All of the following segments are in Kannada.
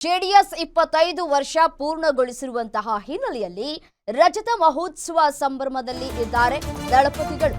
ಜೆಡಿಎಸ್ ಇಪ್ಪತ್ತೈದು ವರ್ಷ ಪೂರ್ಣಗೊಳಿಸಿರುವಂತಹ ಹಿನ್ನೆಲೆಯಲ್ಲಿ ರಜತ ಮಹೋತ್ಸವ ಸಂಭ್ರಮದಲ್ಲಿ ಇದ್ದಾರೆ ದಳಪತಿಗಳು.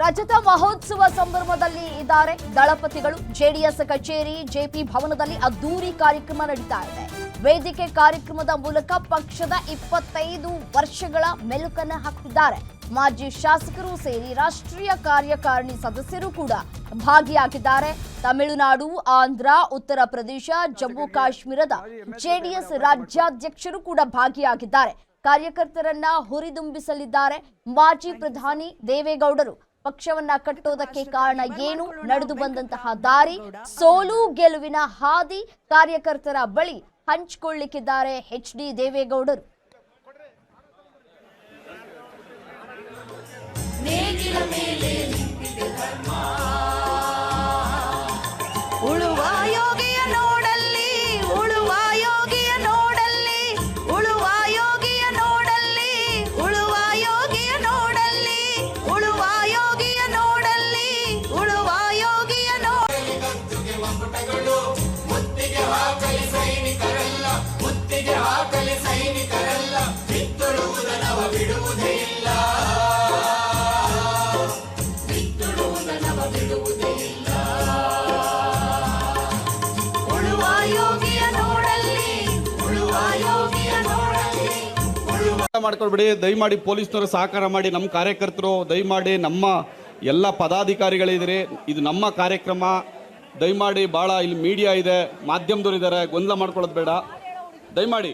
ರಜತ ಮಹೋತ್ಸವ ಸಂಭ್ರಮದಲ್ಲಿ ಇದ್ದಾರೆ. ದಳಪತಿಗಳು, ಜೆಡಿಎಸ್ ಕಚೇರಿ ಜೆಪಿ ಭವನದಲ್ಲಿ ಅದ್ದೂರಿ ಕಾರ್ಯಕ್ರಮ ನಡೀತಾ ಇದೆ. ವೇದಿಕೆ ಕಾರ್ಯಕ್ರಮದ ಮೂಲಕ ಪಕ್ಷದ ಇಪ್ಪತ್ತೈದು ವರ್ಷಗಳ ಮೆಲುಕನ್ನು ಹಾಕಿದ್ದಾರೆ. ಮಾಜಿ ಶಾಸಕರು ಸೇರಿ ರಾಷ್ಟ್ರೀಯ ಕಾರ್ಯಕಾರಿಣಿ ಸದಸ್ಯರು ಕೂಡ ಭಾಗಿಯಾಗಿದ್ದಾರೆ. ತಮಿಳುನಾಡು, ಆಂಧ್ರ, ಉತ್ತರ ಪ್ರದೇಶ, ಜಮ್ಮು, ಕಾಶ್ಮೀರದ ಜೆಡಿಎಸ್ ರಾಜ್ಯಾಧ್ಯಕ್ಷರು ಕೂಡ ಭಾಗಿಯಾಗಿದ್ದಾರೆ. ಕಾರ್ಯಕರ್ತರನ್ನ ಹುರಿದುಂಬಿಸಲಿದ್ದಾರೆ. ಮಾಜಿ ಪ್ರಧಾನಿ ದೇವೇಗೌಡರು ಪಕ್ಷವನ್ನ ಕಟ್ಟೋದಕ್ಕೆ ಕಾರಣ ಏನು? ನಡೆದು ಬಂದಂತಹ ದಾರಿ ಸೋಲು ಗೆಲುವಿನ ಹಾದಿ ಕಾರ್ಯಕರ್ತರ ಬಳಿ ಹಂಚಿಕೊಳ್ಳಿಕ್ಕಿದ್ದಾರೆ ಎಚ್ ಡಿ ದೇವೇಗೌಡರು. ಉಳುವ ನೋಡು ಮುತ್ತಿಗೆ ಹಾಕಲಿ ಸೈನಿಕರಲ್ಲ ಮುತ್ತಿಗೆ ಹಾಕಲಿ ಸೈನಿಕರಲ್ಲ ಬಿತ್ತುಳುವುದ ನವ ಬಿಡುವುದೇ ಇಲ್ಲ. ಬಿತ್ತುಳುವುದ ನವ ಬಿಡುವುದೇ ಇಲ್ಲ. ಉಳುವ ಯೋಗಿಯ ನೋಡಲ್ಲಿ ಉಳುವ ಯೋಗಿಯ ನೋಡಲ್ಲಿ. ಮಾಡ್ಕೊಳ್ಬೇಡಿ ದಯಮಾಡಿ ಪೊಲೀಸ್ನವರು ಸಹಕಾರ ಮಾಡಿ ನಮ್ಮ ಕಾರ್ಯಕರ್ತರು ದಯಮಾಡಿ ನಮ್ಮ ಎಲ್ಲ ಪದಾಧಿಕಾರಿಗಳಿದ್ದೀರಿ ಇದು ನಮ್ಮ ಕಾರ್ಯಕ್ರಮ. ದಯಮಾಡಿ ಭಾಳ ಇಲ್ಲಿ ಮೀಡಿಯಾ ಇದೆ ಮಾಧ್ಯಮದವರಿದ್ದಾರೆ ಗೊಂದಲ ಮಾಡ್ಕೊಳ್ಳೋದು ಬೇಡ. ದಯಮಾಡಿ.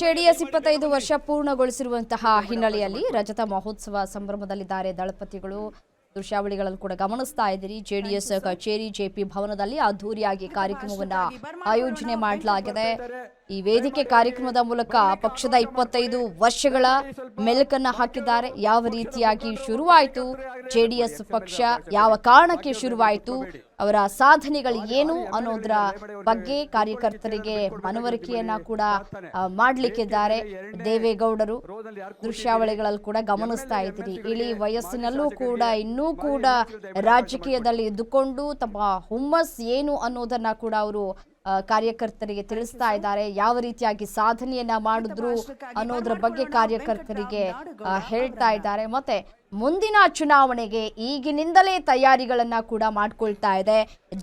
ಜೆಡಿಎಸ್ ಇಪ್ಪತ್ತೈದು ವರ್ಷ ಪೂರ್ಣಗೊಳಿಸಿರುವಂತಹ ಹಿನ್ನೆಲೆಯಲ್ಲಿ ರಜತ ಮಹೋತ್ಸವ ಸಂಭ್ರಮದಲ್ಲಿದ್ದಾರೆ. ದಳಪತಿಗಳು ದೃಶ್ಯಾವಳಿಗಳಲ್ಲಿ ಕೂಡ ಗಮನಿಸ್ತಾ ಇದ್ದೀರಿ. ಜೆಡಿಎಸ್ ಕಚೇರಿ ಜೆಪಿ ಭವನದಲ್ಲಿ ಅದ್ದೂರಿಯಾಗಿ ಕಾರ್ಯಕ್ರಮವನ್ನ ಆಯೋಜನೆ ಮಾಡಲಾಗಿದೆ. ಈ ವೇದಿಕೆ ಕಾರ್ಯಕ್ರಮದ ಮೂಲಕ ಪಕ್ಷದ ಇಪ್ಪತ್ತೈದು ವರ್ಷಗಳ ಮೆಲುಕನ್ನ ಹಾಕಿದ್ದಾರೆ. ಯಾವ ರೀತಿಯಾಗಿ ಶುರುವಾಯಿತು ಜೆಡಿಎಸ್ ಪಕ್ಷ ಯಾವ ಕಾರಣಕ್ಕೆ ಶುರುವಾಯಿತು? ಅವರ ಸಾಧನೆಗಳು ಏನು ಅನ್ನೋದರ ಬಗ್ಗೆ ಕಾರ್ಯಕರ್ತರಿಗೆ ಮನವರಿಕೆಯನ್ನ ಕೂಡ ಮಾಡಲಿಕ್ಕಿದ್ದಾರೆ. ಮಾಡ್ಲಿಕ್ಕಿದ್ದಾರೆ ದೇವೇಗೌಡರು ದೃಶ್ಯಾವಳಿಗಳಲ್ಲಿ ಕೂಡ ಗಮನಿಸ್ತಾ ಇದ್ದೀರಿ. ಇಳಿ ವಯಸ್ಸಿನಲ್ಲೂ ಕೂಡ ಇನ್ನೂ ಕೂಡ ರಾಜಕೀಯದಲ್ಲಿ ಇದ್ದುಕೊಂಡು ತಮ್ಮ ಹುಮ್ಮಸ್ ಏನು ಅನ್ನೋದನ್ನ ಕೂಡ ಅವರು ಕಾರ್ಯಕರ್ತರಿಗೆ ತಿಳಿಸ್ತಾ ಇದ್ದಾರೆ. ಯಾವ ರೀತಿಯಾಗಿ ಸಾಧನೆಯನ್ನ ಮಾಡಿದ್ರು ಅನ್ನೋದ್ರ ಬಗ್ಗೆ ಕಾರ್ಯಕರ್ತರಿಗೆ ಹೇಳ್ತಾ ಇದ್ದಾರೆ. ಮತ್ತೆ ಮುಂದಿನ ಚುನಾವಣೆಗೆ ಈಗಿನಿಂದಲೇ ತಯಾರಿಗಳನ್ನು ಕೂಡ ಮಾಡ್ಕೊಳ್ತಾ ಇದೆ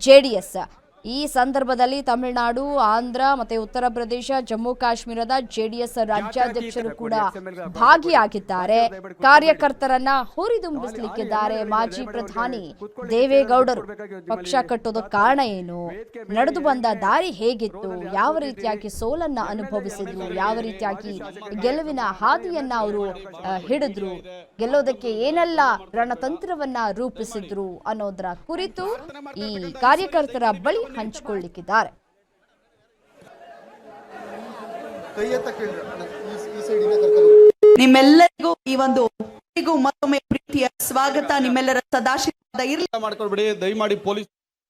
ಜೆಡಿಎಸ್. ಈ ಸಂದರ್ಭದಲ್ಲಿ ತಮಿಳುನಾಡು ಆಂಧ್ರ ಮತ್ತೆ ಉತ್ತರ ಪ್ರದೇಶ ಜಮ್ಮು ಕಾಶ್ಮೀರದ ಜೆಡಿಎಸ್ ರಾಜ್ಯಾಧ್ಯಕ್ಷರು ಕೂಡ ಭಾಗಿಯಾಗಿದ್ದಾರೆ. ಕಾರ್ಯಕರ್ತರನ್ನ ಹುರಿದುಂಬಿಸಲಿಕ್ಕಿದ್ದಾರೆ ಮಾಜಿ ಪ್ರಧಾನಿ ದೇವೇಗೌಡರು. ಪಕ್ಷ ಕಟ್ಟೋದ ಕಾರಣ ಏನು? ನಡೆದು ಬಂದ ದಾರಿ ಹೇಗಿತ್ತು? ಯಾವ ರೀತಿಯಾಗಿ ಸೋಲನ್ನ ಅನುಭವಿಸಿದ್ರು? ಯಾವ ರೀತಿಯಾಗಿ ಗೆಲುವಿನ ಹಾದಿಯನ್ನ ಅವರು ಹಿಡಿದ್ರು? ಗೆಲ್ಲೋದಕ್ಕೆ ಏನೆಲ್ಲ ರಣತಂತ್ರವನ್ನ ರೂಪಿಸಿದ್ರು ಅನ್ನೋದರ ಕುರಿತು ಈ ಕಾರ್ಯಕರ್ತರ ಬಳಿ ಹಂಚಿಕೊಳ್ಳಿಕ್ಕಿದ್ದಾರೆ. ನಿಮ್ಮೆಲ್ಲರಿಗೂ ಈ ಒಂದು ಮತ್ತೊಮ್ಮೆ ಪ್ರೀತಿಯ ಸ್ವಾಗತ. ನಿಮ್ಮೆಲ್ಲರ ಸದಾಶೀರ್ವಾದ ಇರಲಿ. ಮಾಡ್ಕೊಳ್ಬೇಡಿ. ದಯಮಾಡಿ ಪೊಲೀಸ್